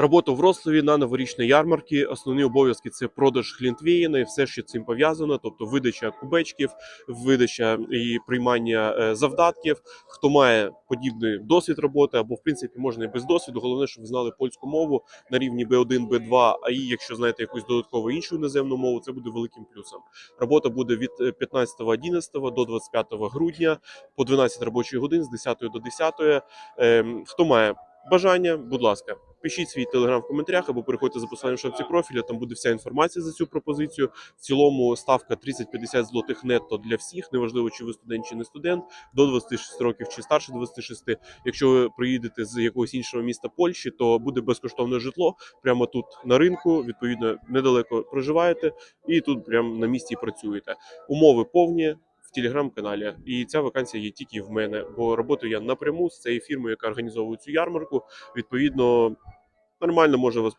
Робота в Рославі на новорічній ярмарці. Основні обов'язки це продаж глінтвіїна і все, що цим пов'язано, тобто видача кубечків, видача і приймання е, завдатків. Хто має подібний досвід роботи, або в принципі можна і без досвіду. Головне, щоб ви знали польську мову на рівні B1, B2, а і якщо знаєте якусь додаткову іншу іноземну мову, це буде великим плюсом. Робота буде від е, 15.11 до 25 грудня по 12 робочих годин з 10 до 10. Ем, Хто має бажання, будь ласка, пишіть свій телеграм в коментарях або переходьте за посиланням в шапці профіля. Там буде вся інформація за цю пропозицію. В цілому ставка 30-50 злотих нетто для всіх, неважливо, чи ви студент чи не студент, до 26 років чи старше 26. Якщо ви приїдете з якогось іншого міста Польщі, то буде безкоштовне житло прямо тут на ринку. Відповідно, недалеко проживаєте, і тут прямо на місці працюєте. Умови повні. Телеграм-каналі, і ця вакансія є тільки в мене, бо роботу я напряму з цією фірмою, яка організовує цю ярмарку. Відповідно, нормально може вас